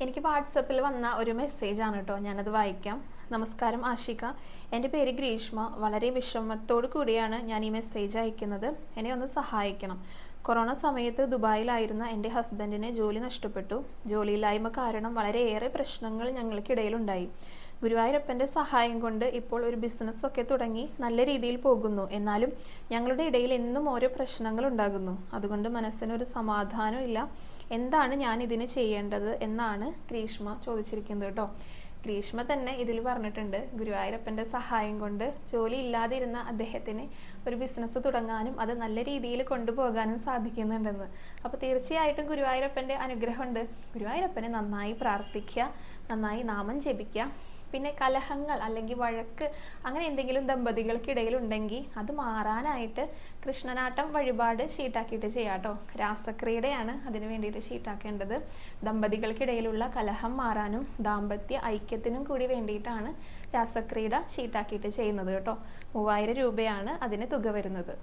എനിക്ക് വാട്സപ്പിൽ വന്ന ഒരു മെസ്സേജ് ആണ് കേട്ടോ. ഞാനത് വായിക്കാം. നമസ്കാരം ആഷിക. എന്റെ പേര് ഗ്രീഷ്മ. വളരെ വിഷമത്തോടു കൂടിയാണ് ഞാൻ ഈ മെസ്സേജ് അയക്കുന്നത്. എന്നെ ഒന്ന് സഹായിക്കണം. കൊറോണ സമയത്ത് ദുബായിലായിരുന്ന എന്റെ ഹസ്ബൻഡിനെ ജോലി നഷ്ടപ്പെട്ടു. ജോലിയില്ലായ്മ കാരണം വളരെയേറെ പ്രശ്നങ്ങൾ ഞങ്ങൾക്കിടയിലുണ്ടായി. ഗുരുവായൂരപ്പന്റെ സഹായം കൊണ്ട് ഇപ്പോൾ ഒരു ബിസിനസ്സൊക്കെ തുടങ്ങി നല്ല രീതിയിൽ പോകുന്നു. എന്നാലും ഞങ്ങളുടെ ഇടയിൽ എന്നും ഓരോ പ്രശ്നങ്ങൾ ഉണ്ടാകുന്നു. അതുകൊണ്ട് മനസ്സിനൊരു സമാധാനം ഇല്ല. എന്താണ് ഞാൻ ഇതിന് ചെയ്യേണ്ടത് എന്നാണ് ഗ്രീഷ്മ ചോദിച്ചിരിക്കുന്നത് കേട്ടോ. ഗ്രീഷ്മ തന്നെ ഇതിൽ പറഞ്ഞിട്ടുണ്ട് ഗുരുവായൂരപ്പന്റെ സഹായം കൊണ്ട് ജോലി ഇല്ലാതിരുന്ന അദ്ദേഹത്തിന് ഒരു ബിസിനസ് തുടങ്ങാനും അത് നല്ല രീതിയിൽ കൊണ്ടുപോകാനും സാധിക്കുന്നുണ്ടെന്ന്. അപ്പോൾ തീർച്ചയായിട്ടും ഗുരുവായൂരപ്പന്റെ അനുഗ്രഹമുണ്ട്. ഗുരുവായൂരപ്പനെ നന്നായി പ്രാർത്ഥിക്കുക നന്നായി നാമം ജപിക്കുക. പിന്നെ കലഹങ്ങൾ അല്ലെങ്കിൽ വഴക്ക് അങ്ങനെ എന്തെങ്കിലും ദമ്പതികൾക്കിടയിൽ ഉണ്ടെങ്കിൽ അത് മാറാനായിട്ട് കൃഷ്ണനാട്ടം വഴിപാട് ഷീട്ടാക്കിയിട്ട് ചെയ്യാട്ടോ രാസക്രീഡയാണ് അതിന് വേണ്ടിയിട്ട് ഷീട്ടാക്കേണ്ടത് ദമ്പതികൾക്കിടയിലുള്ള കലഹം മാറാനും ദാമ്പത്യ ഐക്യത്തിനും കൂടി വേണ്ടിയിട്ടാണ് രാസക്രീഡ ഷീട്ടാക്കിയിട്ട് ചെയ്യുന്നത് കേട്ടോ. മൂവായിരം രൂപയാണ് അതിന് തുക വരുന്നത്.